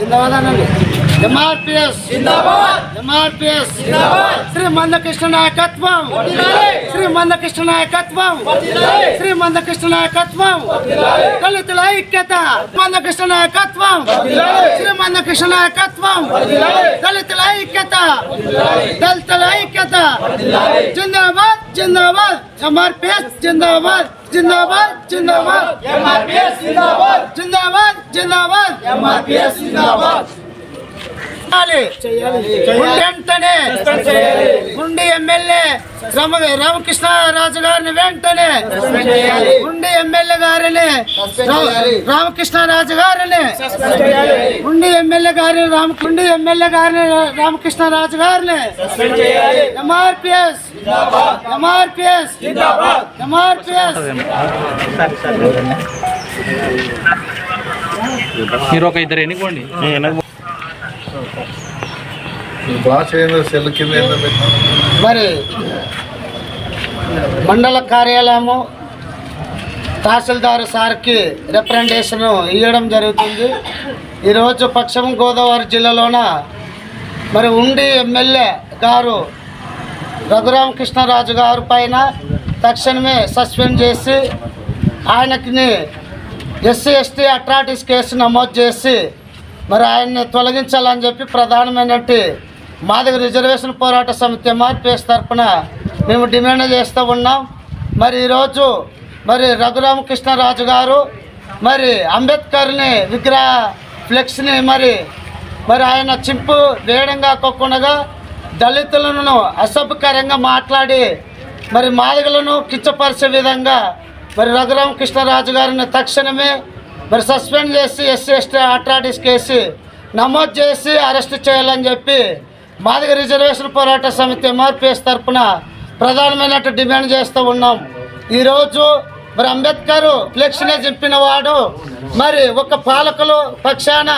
జిందాబాద్ ఎంఆర్పిఎస్ ఎంఆర్పిఎస్ శ్రీ మందకృష్ణ నాయకత్వం శ్రీ మందకృష్ణ నాయకత్వం శ్రీ మందకృష్ణ నాయకత్వం దళితుల ఐక్యత మందకృష్ణ నాయకత్వం శ్రీ మందకృష్ణ నాయకత్వం దళితుల ఐక్యత దళితుల ఐక్యత జిందాబాద్ జిందాబాద్ ఎంఆర్పిఎస్ జిందాబాద్ జిందాబాద్ జిందాబాద్. ఎంఆర్పిఎస్ జిందాబాద్. జిందాబాద్ జిందాబాద్. ఎంఆర్పిఎస్ జిందాబాద్. వెంటనే ఉండి ఎమ్మెల్యే రామ రామకృష్ణ రాజు గారిని వెంటనే ఉండి ఎమ్మెల్యే గారిని రా- రామకృష్ణ రాజు గారిని ఉండి ఎమ్మెల్యే గారిని రామ ఉండి ఎమ్మెల్యే గారిని రామకృష్ణ రాజు గారిని ఎంఆర్పిఎస్ ఎంఆర్పిఎస్ ఎంఆర్పిఎస్. మీరు ఒక ఇద్దరు ఎన్నుకోండి. భాష ఏందో సెల్ కింద ఏందో మరి మండల కార్యాలయము తహసీల్దార్ సార్కి రిప్రజెంటేషన్ ఇవ్వడం జరుగుతుంది. ఈరోజు పశ్చిమ గోదావరి జిల్లాలోన మరి ఉండి ఎమ్మెల్యే గారు రఘురామకృష్ణరాజు గారు పైన తక్షణమే సస్పెండ్ చేసి ఆయనకి ఎస్సీ ఎస్టీ అట్రాటిస్ కేసు నమోదు చేసి మరి ఆయన్ని తొలగించాలని చెప్పి ప్రధానమైనటువంటి మాదిగ రిజర్వేషన్ పోరాట సమితి ఎంఆర్పిఎస్ తరఫున మేము డిమాండ్ చేస్తూ ఉన్నాం. మరి ఈరోజు మరి రఘురామకృష్ణరాజు గారు మరి అంబేద్కర్ని విగ్రహ ఫ్లెక్స్ని మరి మరి ఆయన చింపు వేయడం కాకుండా దళితులను అసభ్యకరంగా మాట్లాడి మరి మాదిగలను కిచ్చపరిచే విధంగా మరి రఘురామకృష్ణరాజు గారిని తక్షణమే మరి సస్పెండ్ చేసి ఎస్సీ ఎస్టీ అట్రాటిస్ కేసి నమోదు చేసి అరెస్ట్ చేయాలని చెప్పి మాదిగ రిజర్వేషన్ పోరాట సమితి ఎంఆర్పిఎస్ తరఫున ప్రధానమైన డిమాండ్ చేస్తూ ఉన్నాం. ఈరోజు మరి అంబేద్కర్ ఫ్లెక్స్నే చెప్పిన వాడు మరి ఒక పాలకులు పక్షాన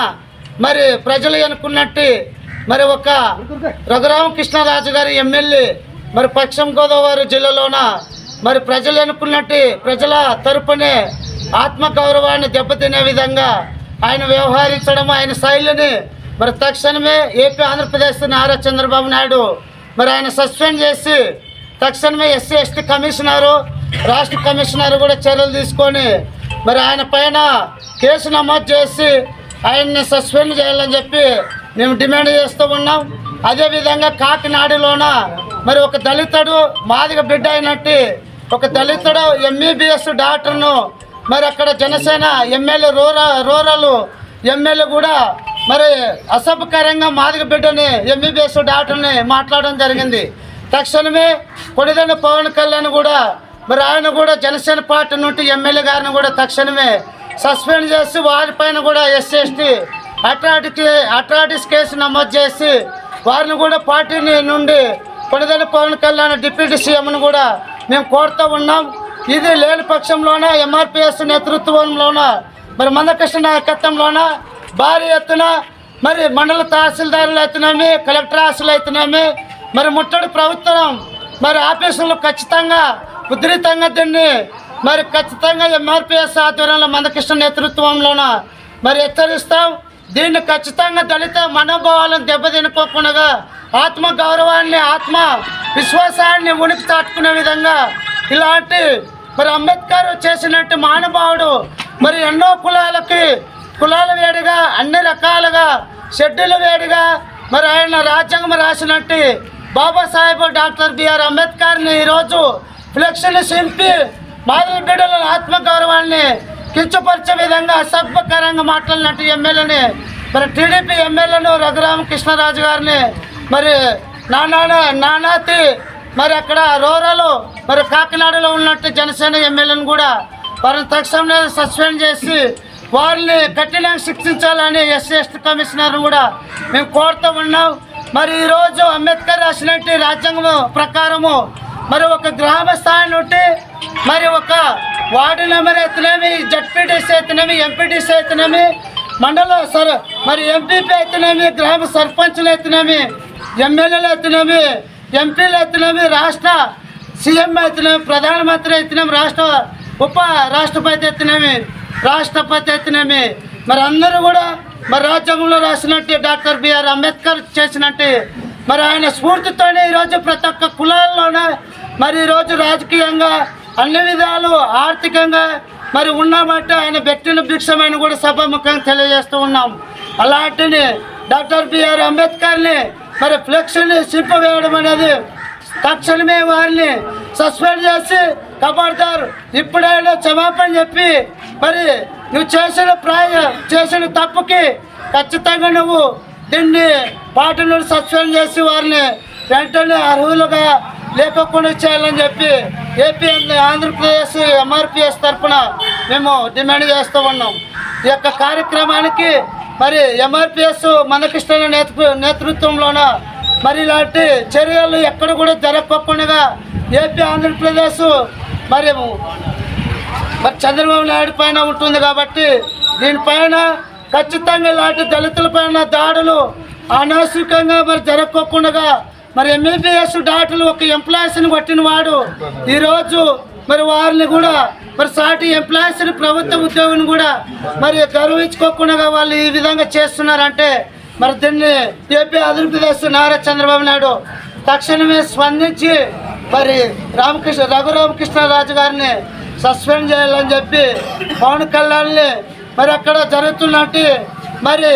మరి ప్రజలు అనుకున్నట్టు మరి ఒక రఘురామకృష్ణరాజు గారి ఎమ్మెల్యే మరి పశ్చిమ గోదావరి జిల్లాలోన మరి ప్రజలు అనుకున్నట్టు ప్రజల తరపునే ఆత్మగౌరవాన్ని దెబ్బతినే విధంగా ఆయన వ్యవహరించడం ఆయన శైలిని మరి తక్షణమే ఏపీ ఆంధ్రప్రదేశ్ నారా చంద్రబాబు నాయుడు మరి ఆయన సస్పెండ్ చేసి తక్షణమే ఎస్సీ ఎస్టీ కమిషనరు రాష్ట్ర కమిషనర్ కూడా చర్యలు తీసుకొని మరి ఆయన పైన కేసు నమోదు చేసి ఆయన్ని సస్పెండ్ చేయాలని చెప్పి మేము డిమాండ్ చేస్తూ ఉన్నాం. అదేవిధంగా కాకినాడలోన మరి ఒక దళితుడు మాదిగ బిడ్డ అయినట్టు ఒక దళితుడు ఎంఈబిఎస్ డాక్టర్ను మరి అక్కడ జనసేన ఎమ్మెల్యే రూర రూరల్ ఎమ్మెల్యే కూడా మరి అసభ్యకరంగా మాదిగ బిడ్డని ఎంబీబీఎస్ డాక్టర్ని మాట్లాడడం జరిగింది. తక్షణమే కొడిదండ పవన్ కళ్యాణ్ కూడా మరి ఆయన కూడా జనసేన పార్టీ నుండి ఎమ్మెల్యే గారిని కూడా తక్షణమే సస్పెండ్ చేసి వారిపైన కూడా SC ST atrocity atrocity case నమోదు చేసి వారిని కూడా పార్టీని నుండి కొడిదండ పవన్ కళ్యాణ్ డిప్యూటీ సీఎంను కూడా మేము కోరుతూ ఉన్నాం. ఇది లేని పక్షంలోన ఎంఆర్పిఎస్ నేతృత్వంలోన మరి మందకృష్ణ నాయకత్వంలోన భారీ ఎత్తున మరి మండల తహసీల్దారులు అయితేనేమి కలెక్టర్ ఆఫీసులు అయితేనేమి మరి ముట్టడి ప్రభుత్వం మరి ఆఫీసులు ఖచ్చితంగా ఉధృతంగా దీన్ని మరి ఖచ్చితంగా ఎంఆర్పిఎస్ ఆధ్వర్యంలో మందకృష్ణ నేతృత్వంలోన మరి హెచ్చరిస్తాం. దీన్ని ఖచ్చితంగా దళిత మనోభావాలను దెబ్బతినుకోకుండా ఆత్మ గౌరవాన్ని ఆత్మ విశ్వాసాన్ని ఉనికి చాటుకునే విధంగా ఇలాంటి మరి అంబేద్కర్ చేసినట్టు మహానుభావుడు మరి ఎన్నో కులాలకి కులాల వేడిగా అన్ని రకాలుగా షెడ్యూల్ వేడిగా మరి ఆయన రాజ్యాంగం రాసినట్టు బాబాసాహెబ్ డాక్టర్ బిఆర్ అంబేద్కర్ని ఈరోజు ఫ్లెక్స్ని సింపి మాదిరి బిడ్డల ఆత్మగౌరవాన్ని కించపరిచే విధంగా అసభ్యకరంగా మాట్లాడినట్టు ఎమ్మెల్యేని మరి టీడీపీ ఎమ్మెల్యేను రఘురామకృష్ణరాజు గారిని మరి నానా నానాతి మరి అక్కడ రూరల్ మరి కాకినాడలో ఉన్నట్టు జనసేన ఎమ్మెల్యేను కూడా వారిని తక్షణమే సస్పెండ్ చేసి వారిని కఠినంగా శిక్షించాలని ఎస్సీ ఎస్టీ కమిషనర్ కూడా మేము కోరుతూ ఉన్నాం. మరి ఈరోజు అంబేద్కర్ రాసినట్టు రాజ్యాంగం ప్రకారము మరి ఒక గ్రామ స్థాయి నుండి మరి ఒక వార్డు నెంబర్ అయితేనేమి జడ్పీటీసీ అయితేనేమి ఎంపీటీసీ అయితేనేమి మండల సర్ మరి ఎంపీపీ అయితేనేమి గ్రామ సర్పంచ్లు అయితేనేమి ఎమ్మెల్యేలు అయితేనేమి ఎంపీలు అయితేనేమి రాష్ట్ర సీఎం అయితేనేమి ప్రధానమంత్రి అయితేనేమి రాష్ట్ర ఉప రాష్ట్రపతి అయితేనేమి రాష్ట్రపతి అయితేనేమి? మరి అందరూ కూడా మరి రాజ్యాంగంలో రాసినట్టు డాక్టర్ బిఆర్ అంబేద్కర్ చేసినట్టు మరి ఆయన స్ఫూర్తితోనే ఈరోజు ప్రతి ఒక్క కులాల్లోనే మరి ఈరోజు రాజకీయంగా అన్ని విధాలు ఆర్థికంగా మరి ఉన్నామంటే ఆయన పెట్టిన భిక్షమైన కూడా సభాముఖంగా తెలియజేస్తూ ఉన్నాం. అలాంటిని డాక్టర్ బిఆర్ అంబేద్కర్ని మరి ఫ్లెక్స్ని చింపవేయడం అనేది తక్షణమే వారిని సస్పెండ్ చేసి కబడ్దారు ఇప్పుడైనా క్షమాపణ చెప్పి మరి నువ్వు చేసిన ప్రాయ చేసిన తప్పుకి ఖచ్చితంగా నువ్వు దీన్ని పార్టీ సస్పెండ్ చేసి వారిని వెంటనే అర్హులుగా లేకుండా చేయాలని చెప్పి ఏపీ ఆంధ్రప్రదేశ్ ఎంఆర్పిఎస్ తరఫున మేము డిమాండ్ చేస్తూ ఉన్నాం. ఈ యొక్క కార్యక్రమానికి మరి ఎంఆర్పిఎస్ మందకృష్ణ నేత నేతృత్వంలోన మరి ఇలాంటి చర్యలు ఎక్కడ కూడా జరగకుండా ఏపీ ఆంధ్రప్రదేశ్ మరి మరి చంద్రబాబు నాయుడు పైన ఉంటుంది కాబట్టి దీనిపైన ఖచ్చితంగా ఇలాంటి దళితుల పైన దాడులు అనవసరంగా మరి జరగకుండా మరి ఎంబీబీఎస్ డాక్టర్లు ఒక ఎంప్లాయీస్ని కొట్టిన వాడు ఈరోజు మరి వారిని కూడా మరి సాటి ఎంప్లాయీస్ని ప్రభుత్వ ఉద్యోగిని కూడా మరి గర్వించుకోకుండా వాళ్ళు ఈ విధంగా చేస్తున్నారంటే మరి దీన్ని ఏపీ ఆంధ్రప్రదేశ్ నారా చంద్రబాబు నాయుడు తక్షణమే స్పందించి మరి రామకృష్ణ రఘురామకృష్ణరాజు గారిని సస్పెండ్ చేయాలని చెప్పి పవన్ కళ్యాణ్ని మరి అక్కడ జరుగుతున్నట్టు మరి